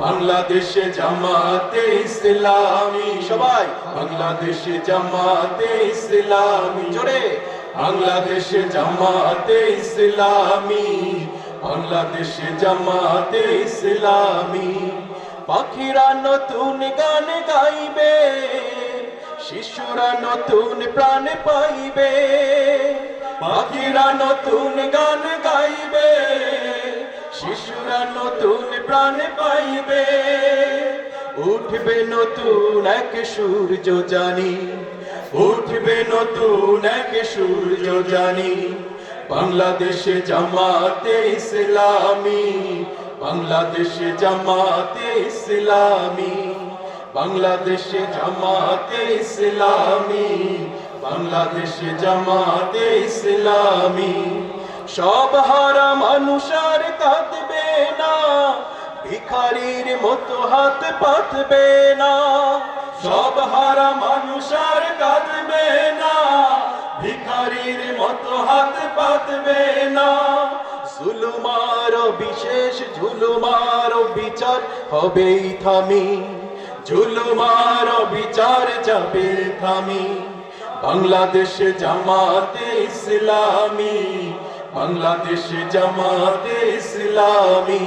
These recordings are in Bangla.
বাংলাদেশে জামাতে ইসলামী। সবাই। বাংলাদেশে জামাতে ইসলামী। জোরে। বাংলাদেশে জামাতে ইসলামী। বাংলাদেশে জামাতে ইসলামী। পাখিরা নতুন গান গাইবে শিশুরা নতুন প্রাণ পাইবে। পাখিরা নতুন গান প্রাণ পাইবে। উঠবে নতুন এক সূর্য জানি, উঠবে নতুন এক সূর্য জানি। বাংলাদেশে জামাতে ইসলামী, বাংলাদেশে জামাতে ইসলামী, বাংলাদেশে জামাতে ইসলামী, বাংলাদেশে জামাতে ইসলামী। সব হারা মানুষ আর কাঁদবে না ভিখারির মতো হাত পাতবে না। সব হারা মানুষ আর কাঁদবে না। ভিখারির মতো হাত পাতবে না। জুলুমার বিশেষ ঝুলুমার বিচার হবেই থামি। ঝুলুমার বিচার যাবে থামি। বাংলাদেশে জামাতে ইসলামী, বাংলাদেশে জামাতে ইসলামী।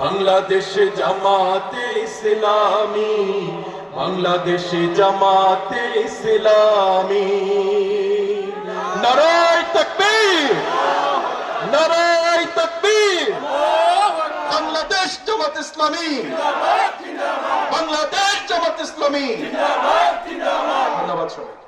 বাংলাদেশে জামাতে ইসলামী, বাংলাদেশে জামাতে ইসলামী। নারায় তকবীর নারায় তকবীর। বাংলাদেশ জামাত ইসলামী, বাংলাদেশ জামাত ইসলামী। ধন্যবাদ সবাই